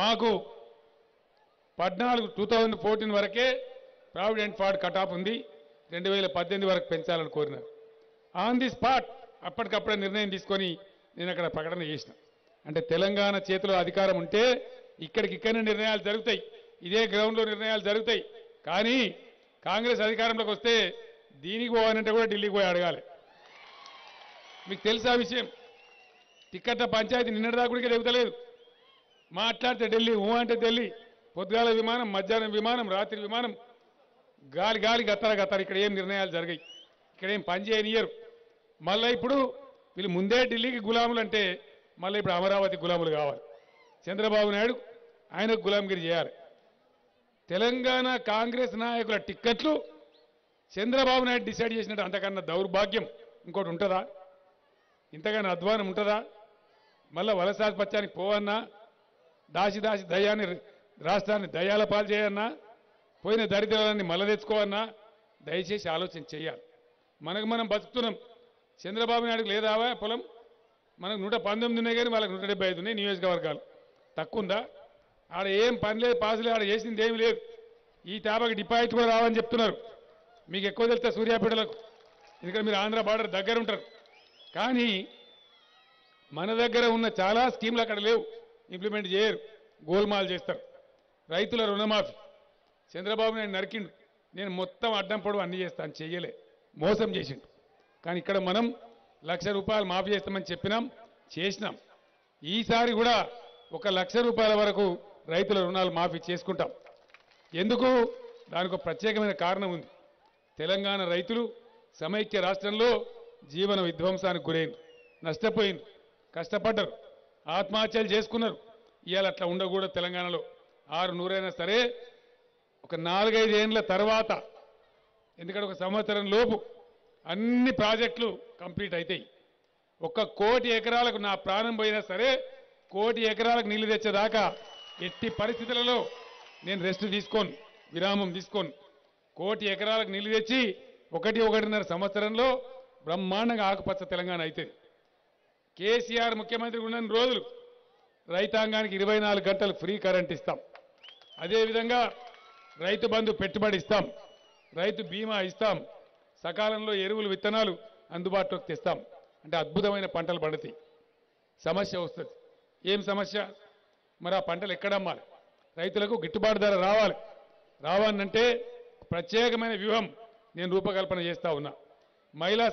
మాకు పద్నాలుగు two thousand fourteen వరకే ప్రావిడెంట్ ఫండ్ కట్ ఆఫ్ ఉంది. రెండు వేల పద్దెనిమిది వరకు పెంచాలని కోరినారు. ఆన్ ది స్పాట్ అప్పటికప్పుడే నిర్ణయం తీసుకొని నేను అక్కడ ప్రకటన చేసిన. అంటే తెలంగాణ చేతిలో అధికారం ఉంటే ఇక్కడికి ఇక్కడనే నిర్ణయాలు జరుగుతాయి. ఇదే గ్రౌండ్లో నిర్ణయాలు జరుగుతాయి. కానీ కాంగ్రెస్ అధికారంలోకి వస్తే దీనికి పోవాలంటే కూడా ఢిల్లీకి పోయి అడగాలి. మీకు తెలుసా విషయం? టిక్కెట్ల పంచాయతీ నిన్నటిదాకా కూడా చెబుతలేదు మాట్లాడితే ఢిల్లీ ఊ అంటే ఢిల్లీ పొద్దుగాల విమానం మధ్యాహ్నం విమానం రాత్రి విమానం గాలి గాలి గత్తర గత్తర. ఇక్కడ ఏం నిర్ణయాలు జరిగాయి? ఇక్కడ ఏం పని చేయనియరు. మళ్ళీ ఇప్పుడు వీళ్ళు ముందే ఢిల్లీకి గులాములు అంటే మళ్ళీ ఇప్పుడు అమరావతి గులాములు కావాలి. చంద్రబాబు నాయుడు ఆయనకు గులాంగిరి చేయాలి. తెలంగాణ కాంగ్రెస్ నాయకుల టిక్కెట్లు చంద్రబాబు నాయుడు డిసైడ్ చేసినట్టు అంతకన్నా దౌర్భాగ్యం ఇంకోటి ఉంటుందా? ఇంతకన్నా అధ్వానం ఉంటుందా? మళ్ళా వలసాధిపత్యానికి పోవన్నా? దాసి దాసి దయాన్ని రాష్ట్రాన్ని దయాల పాలు చేయన్నా పోయిన దరిద్రాలన్నీ మళ్ళా తెచ్చుకోవన్నా దయచేసి ఆలోచన చేయాలి. మనకు మనం బతుకుతున్నాం. చంద్రబాబు నాయుడుకు లేదావా పొలం? మనకు నూట పంతొమ్మిది ఉన్నాయి కానీ వాళ్ళకి నూట డెబ్బై ఐదు ఉన్నాయి నియోజకవర్గాలు. తక్కువ ఉందా? ఆడ ఏం పని లేదు పాసు లేదు ఆడ చేసింది ఏమి లేదు. ఈ తాపకి డిపాజిట్ కూడా రావని చెప్తున్నారు. మీకు ఎక్కువ తెలుస్తా సూర్యాపేటలకు. ఎందుకంటే మీరు ఆంధ్ర బార్డర్ దగ్గర ఉంటారు. కానీ మన దగ్గర ఉన్న చాలా స్కీములు అక్కడ లేవు. ఇంప్లిమెంట్ చేయరు గోల్మాల్ చేస్తారు. రైతుల రుణమాఫీ. చంద్రబాబు నాయుడు నరికిండు. నేను మొత్తం అడ్డం పొడవు అన్ని చేస్తాను చెయ్యలే. మోసం చేసిండు. కానీ ఇక్కడ మనం లక్ష రూపాయలు మాఫీ చేస్తామని చెప్పినాం చేసినాం. ఈసారి కూడా ఒక లక్ష రూపాయల వరకు రైతుల రుణాలు మాఫీ చేసుకుంటాం. ఎందుకు? దానికి ఒక ప్రత్యేకమైన కారణం ఉంది. తెలంగాణ రైతులు సమైక్య రాష్ట్రంలో జీవన విధ్వంసానికి గురైంది నష్టపోయింది కష్టపడ్డరు. ఆత్మహత్యలు చేసుకున్నారు. ఇవాళ అట్లా ఉండకూడదు తెలంగాణలో. ఆరు నూరైనా సరే ఒక నాలుగైదేండ్ల తర్వాత ఎందుకంటే ఒక సంవత్సరం లోపు అన్ని ప్రాజెక్టులు కంప్లీట్ అవుతాయి ఒక కోటి ఎకరాలకు నా ప్రాణం పోయినా సరే కోటి ఎకరాలకు నీళ్ళు తెచ్చేదాకా ఎట్టి పరిస్థితులలో నేను రెస్ట్ తీసుకోను విరామం తీసుకోను. కోటి ఎకరాలకు నీళ్ళు తెచ్చి ఒకటి ఒకటిన్నర సంవత్సరంలో బ్రహ్మాండంగా ఆకుపచ్చ తెలంగాణ అవుతుంది కేసీఆర్ ముఖ్యమంత్రి ఉన్న రోజులు రైతాంగానికి ఇరవై నాలుగు గంటలు ఫ్రీ కరెంట్ ఇస్తాం. అదేవిధంగా రైతు బంధు పెట్టుబడి ఇస్తాం. రైతు బీమా ఇస్తాం. సకాలంలో ఎరువులు విత్తనాలు అందుబాటులోకి తెస్తాం. అంటే అద్భుతమైన పంటలు పండుతాయి. సమస్య వస్తుంది. ఏం సమస్య? మరి ఆ పంటలు ఎక్కడ అమ్మాలి? రైతులకు గిట్టుబాటు ధర రావాలి. రావాలంటే ప్రత్యేకమైన వ్యూహం నేను రూపకల్పన చేస్తా ఉన్నా. మహిళా